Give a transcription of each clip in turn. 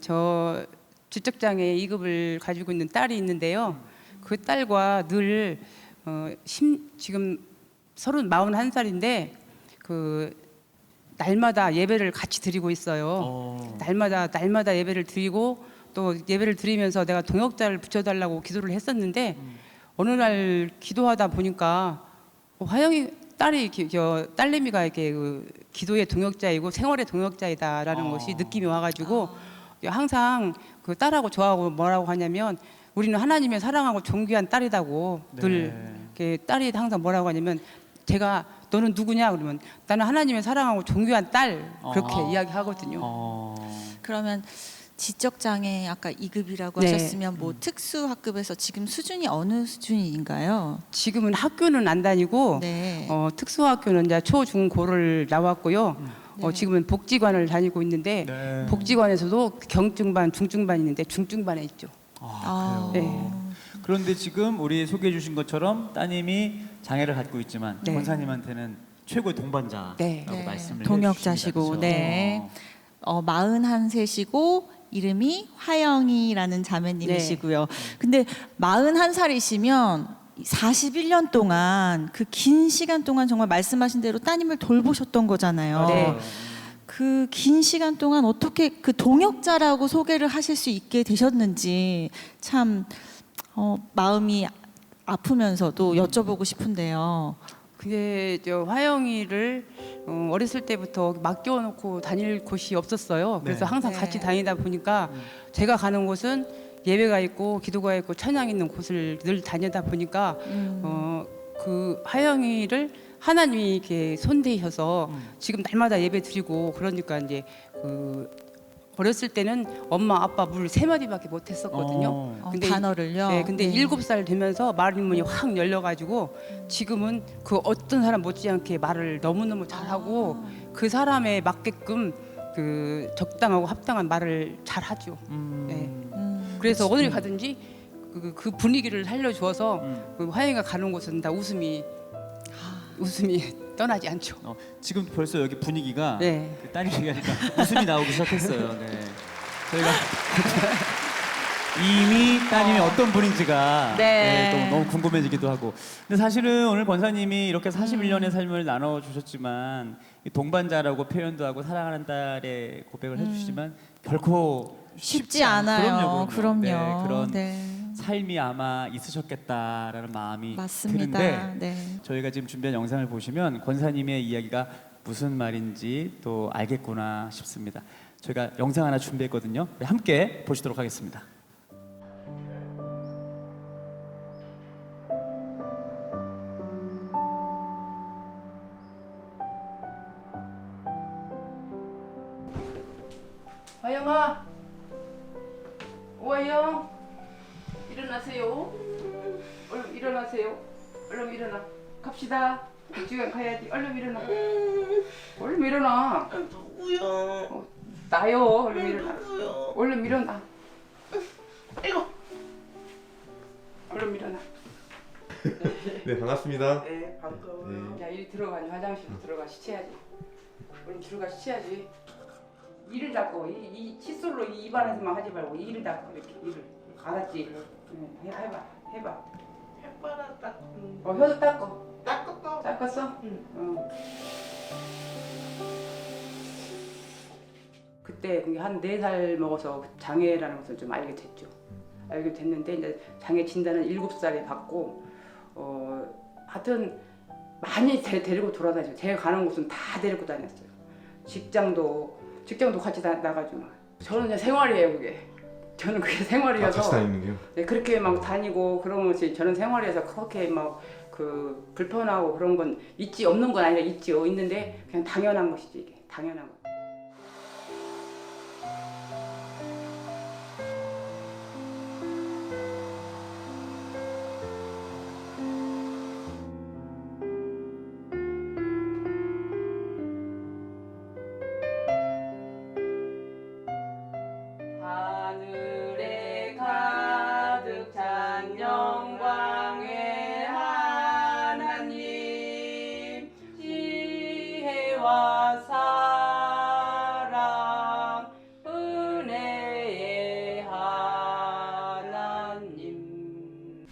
저 지적장애 2급을 가지고 있는 딸이 있는데요. 그 딸과 늘 어, 심, 지금 서른 마흔 한 살인데 그 날마다 예배를 같이 드리고 있어요. 어. 날마다 날마다 예배를 드리고 또 예배를 드리면서 내가 동역자를 붙여달라고 기도를 했었는데 어느 날 기도하다 보니까 어, 화영이 딸이 기- 저 딸내미가 이렇게 그 기도의 동역자이고 생활의 동역자이다라는 어. 것이 느낌이 와가지고 항상 그 딸하고 저하고 뭐라고 하냐면 우리는 하나님의 사랑하고 존귀한 딸이다고 늘 네. 이렇게 딸이 항상 뭐라고 하냐면 제가 너는 누구냐 그러면 나는 하나님의 사랑하고 존귀한 딸 그렇게 어. 이야기하거든요. 어. 그러면 지적 장애 아까 2급이라고 네. 하셨으면 뭐 특수 학급에서 지금 수준이 어느 수준인가요? 지금은 학교는 안 다니고 네. 어, 특수학교는 이제 초, 중, 고를 나왔고요. 어, 네. 지금은 복지관을 다니고 있는데 네. 복지관에서도 경중반, 중증반 있는데 중증반에 있죠. 아, 아, 그래요. 네. 그런데 지금 우리 소개해 주신 것처럼 따님이 장애를 갖고 있지만 네. 권사님한테는 최고의 동반자라고 네. 네. 말씀을 동역자시고, 해주십니다. 네. 그렇죠? 어, 41세시고 이름이 화영이라는 자매님이시고요. 근데 41살이시면 41년 동안 그 긴 시간 동안 정말 말씀하신 대로 따님을 돌보셨던 거잖아요. 네. 그 긴 시간 동안 어떻게 그 동역자라고 소개를 하실 수 있게 되셨는지 참 어, 마음이 아프면서도 여쭤보고 싶은데요. 근데 저 화영이를 어, 어렸을 때부터 맡겨놓고 다닐 곳이 없었어요. 그래서 네. 항상 네. 같이 다니다 보니까 제가 가는 곳은 예배가 있고 기도가 있고 찬양 있는 곳을 늘 다니다 보니까 음. 어, 그 하영이를 하나님이 이렇게 손대셔서 음. 지금 날마다 예배 드리고 그러니까 이제 그 어렸을 때는 엄마 아빠 물 세 마디밖에 못 했었거든요. 어. 어, 근데 단어를요. 네, 근데 일곱 살 되면서 말문이 확 열려가지고 지금은 그 어떤 사람 못지않게 말을 너무 너무 잘하고 그 사람에 맞게끔 그 적당하고 합당한 말을 잘하죠. 음. 네. 음, 그래서 어딜 가든지 그, 그 분위기를 살려주어서 음. 그 화영이가 가는 곳은 다 웃음이 웃음이 떠나지 않죠. 어, 지금 벌써 여기 분위기가 네. 그 따님 얘기하니까 웃음이 나오기 시작했어요. 네. 저희가 이미 따님이 어. 떤 분인지가 네. 네, 또 너무 궁금해지기도 하고. 근데 사실은 오늘 권사님이 이렇게 41년의 삶을 나눠 주셨지만 이 동반자라고 표현도 하고 사랑하는 딸의 고백을 해주시지만 결코 쉽지 않아요. 그럼요, 그럼요. 네, 그런 네. 삶이 아마 있으셨겠다라는 마음이 맞습니다. 드는데 네. 저희가 지금 준비한 영상을 보시면 권사님의 이야기가 무슨 말인지 또 알겠구나 싶습니다. 저희가 영상 하나 준비했거든요. 네, 함께 보시도록 하겠습니다. 갑시다. 복지관 가야지. 얼른 일어나. 얼른 일어나. 누구야? 어, 나요. 얼른 일어나. 누구야? 얼른 일어나. 아이고. 얼른 일어나. 네 반갑습니다. 네, 반가워. 네. 야, 이리 들어가. 화장실 들어가 시체야지. 얼른 들어가 시체야지. 이를 닦고 이, 이 칫솔로 이 입안에서만 하지 말고 이를 닦고 이렇게 이를 알았지? 응, 해, 해봐, 해봐. 햇바람 딱 음, 어, 혀도 닦고. 닦았다. 닦았어? 응. 어. 그때 한네 살 먹어서 장애라는 것을 좀 알게 됐죠. 알게 됐는데 이제 장애 진단은 일곱 살에 받고 어 하여튼 많이 데, 데리고 돌아다녔어요. 제가 가는 곳은 다 데리고 다녔어요. 직장도 직장도 같이 다, 나가지고 막. 저는 그냥 생활이에요 그게. 저는 그게 아, 생활이어서 같이 다니는 게요? 네, 그렇게 막 다니고 그런 것이 저는 생활에서 그렇게 막 그 불편하고 그런 건 있지 없는 건 아니라 있지요 있는데 그냥 당연한 것이지 이게 당연한 거.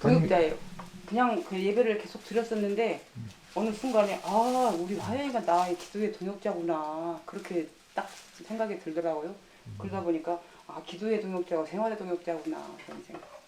동역자예요. 그냥 그 예배를 계속 드렸었는데 어느 순간에 아 우리 화영이가 나의 기도의 동역자구나 그렇게 딱 생각이 들더라고요. 그러다 보니까 아 기도의 동역자고 생활의 동역자구나 그런 생각.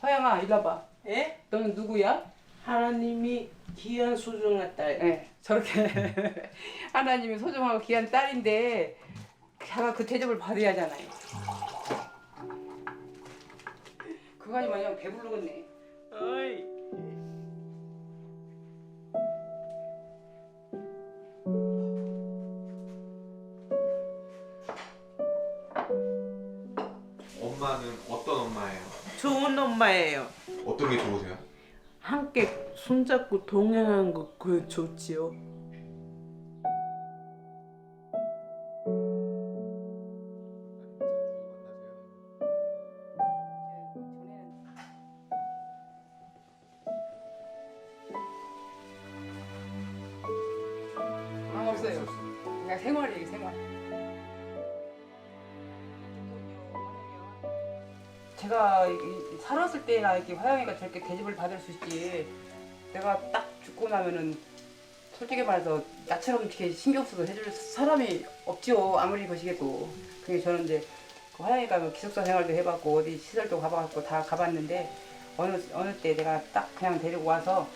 화영아 이리 와봐. 예? 너는 누구야? 하나님이 귀한 소중한 딸. 네, 저렇게 하나님이 소중하고 귀한 딸인데 자가 그 대접을 받아야 하잖아요. 그거 아니면 배부르겠네. 어이. 엄마는 어떤 엄마예요? 좋은 엄마예요. 어떤 게 좋으세요? 함께 손잡고 동행하는 거 그거 좋지요. 때나 이렇게 화영이가 저렇게 대접을 받을 수 있지. 내가 딱 죽고 나면은 솔직히 말해서 나처럼 이렇게 신경 쓰고 해줄 사람이 없죠. 아무리 보시게도. 그게 저는 이제 그 화영이가 뭐 기숙사 생활도 해봤고 어디 시설도 가봐갖고 다 가봤는데 어느 어느 때 내가 딱 그냥 데리고 와서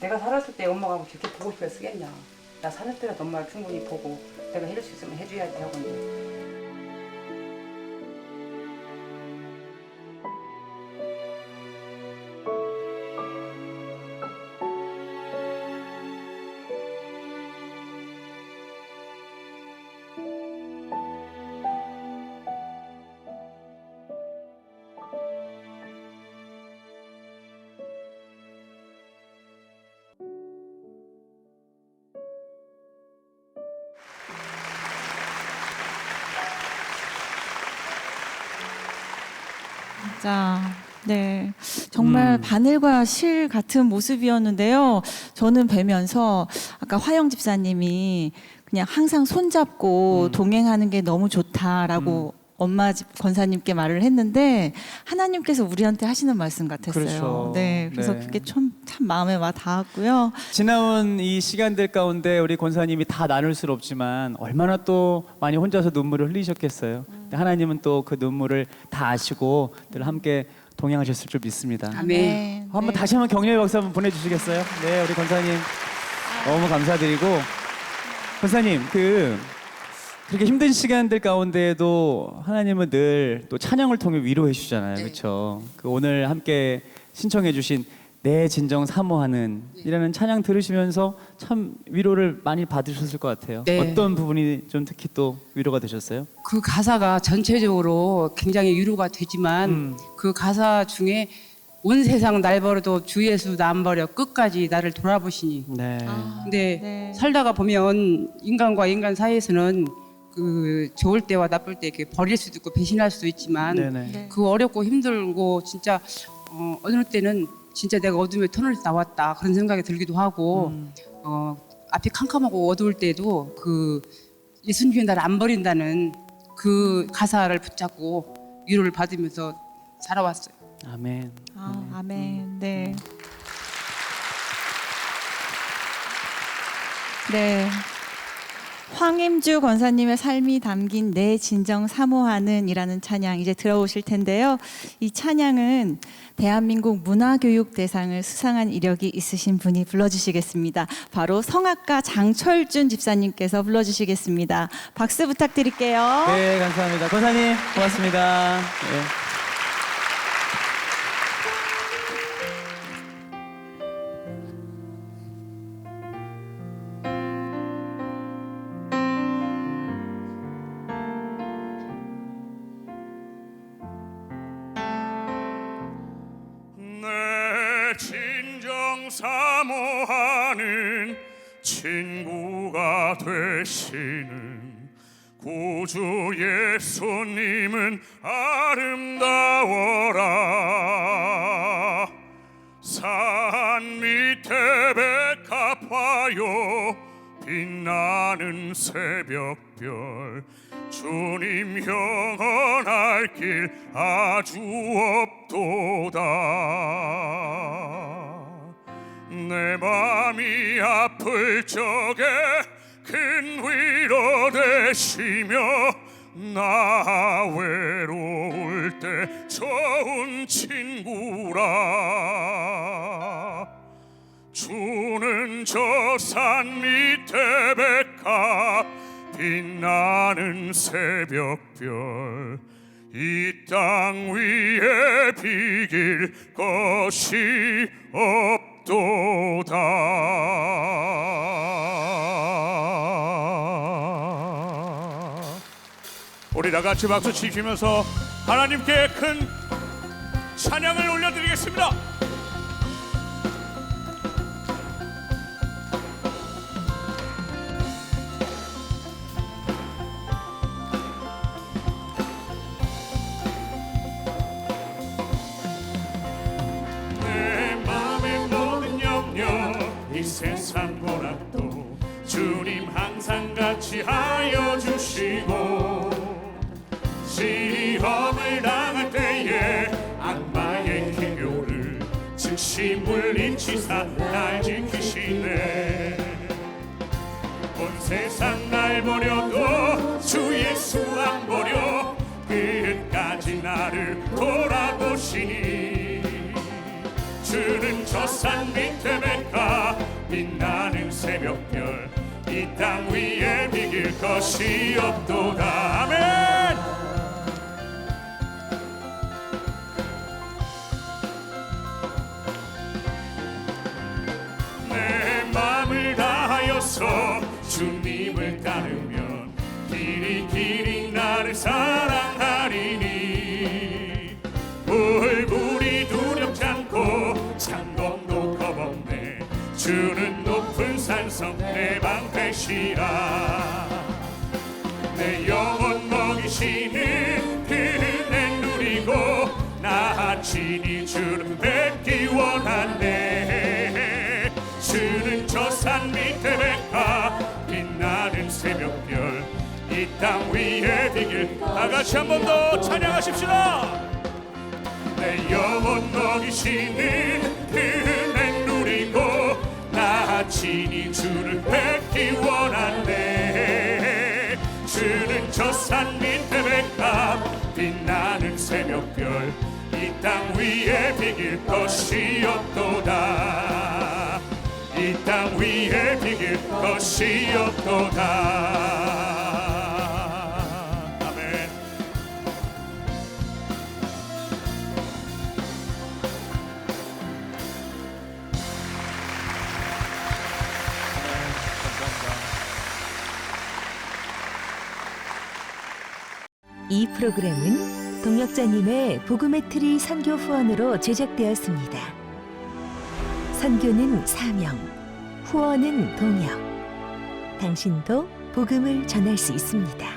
내가 살았을 때 엄마가 뭐 그렇게 보고 싶어 쓰겠냐. 나 사는 때라도 엄마를 충분히 보고 내가 해줄 수 있으면 해줘야지 하고 이제 자, 네. 정말 음. 바늘과 실 같은 모습이었는데요. 저는 뵈면서 아까 화영 집사님이 그냥 항상 손잡고 음. 동행하는 게 너무 좋다라고 엄마 집 권사님께 말을 했는데 하나님께서 우리한테 하시는 말씀 같았어요. 그렇죠. 네. 그래서 네. 그게 참, 참 마음에 와 닿았고요. 지나온 이 시간들 가운데 우리 권사님이 다 나눌 수는 없지만 얼마나 또 많이 혼자서 눈물을 흘리셨겠어요. 하나님은 또 그 눈물을 다 아시고 늘 함께 동행하셨을 줄 믿습니다. 아멘. 한번 네. 다시 한번 격려의 박수 한번 보내주시겠어요? 네, 우리 권사님 너무 감사드리고 권사님 그 그렇게 힘든 시간들 가운데에도 하나님은 늘 또 찬양을 통해 위로해 주잖아요, 그렇죠? 그 오늘 함께 신청해주신 내 진정 사모하는 이라는 찬양 들으시면서 참 위로를 많이 받으셨을 것 같아요. 네. 어떤 부분이 좀 특히 또 위로가 되셨어요? 그 가사가 전체적으로 굉장히 위로가 되지만 음. 그 가사 중에 온 세상 날 버려도 주 예수 나 안 버려 끝까지 나를 돌아보시니 네. 근데 네. 살다가 보면 인간과 인간 사이에서는 그 좋을 때와 나쁠 때 이렇게 버릴 수도 있고 배신할 수도 있지만 네네. 네. 그 어렵고 힘들고 진짜 어, 어느 때는 진짜 내가 어둠의 터널에서 나왔다 그런 생각이 들기도 하고 음. 어, 앞이 캄캄하고 어두울 때도 그 예수님이 나를 안 버린다는 그 가사를 붙잡고 위로를 받으면서 살아왔어요. 아멘. 아, 아멘. 네. 네. 황임주 권사님의 삶이 담긴 내 진정 사모하는이라는 찬양 이제 들어오실 텐데요. 이 찬양은 대한민국 문화교육 대상을 수상한 이력이 있으신 분이 불러주시겠습니다. 바로 성악가 장철준 집사님께서 불러주시겠습니다. 박수 부탁드릴게요. 네, 감사합니다. 권사님, 고맙습니다. 네. 구주 예수님은 아름다워라. 산 밑에 백합화요 빛나는 새벽별 주님 영원할 갈길 아주 없도다. 내 맘이 아플 적에 큰 위로 되시며 나 외로울 때 좋은 친구라. 주는 저 산 밑에 백합 빛나는 새벽별 이 땅 위에 비길 것이 없도다 다 같이 박수 치시면서 하나님께 큰 찬양을 올려드리겠습니다. 내 맘의 모든 염려 이 세상 고락도 주님 항상 같이 하 돌아보시니 주는 저산 밑에 백화 빛나는 새벽별 이 땅 위에 비길 것이 없도다. 아멘. 내 맘을 다하여서 주님을 따르면 길이 길이 나를 사랑 주는 높은 산성 내 방패시라. 내 영혼 먹이시는 그 은혜 누리고 나 친히 주를 뵙기 원하네 주는 저 산 밑에 백화 빛나는 새벽별 이 땅 위에 비길 다 같이 한 번 더 찬양하십시다. 내 영혼 먹이시는 그 친히 주를 뵙기 원하네 주는 저산 밑에 백합 빛나는 새벽별 이 땅 위에 비길 것이 없도다. 이 땅 위에 비길 것이 없도다 이 프로그램은 동역자님의 복음의 트리 선교 후원으로 제작되었습니다. 선교는 사명, 후원은 동역. 당신도 복음을 전할 수 있습니다.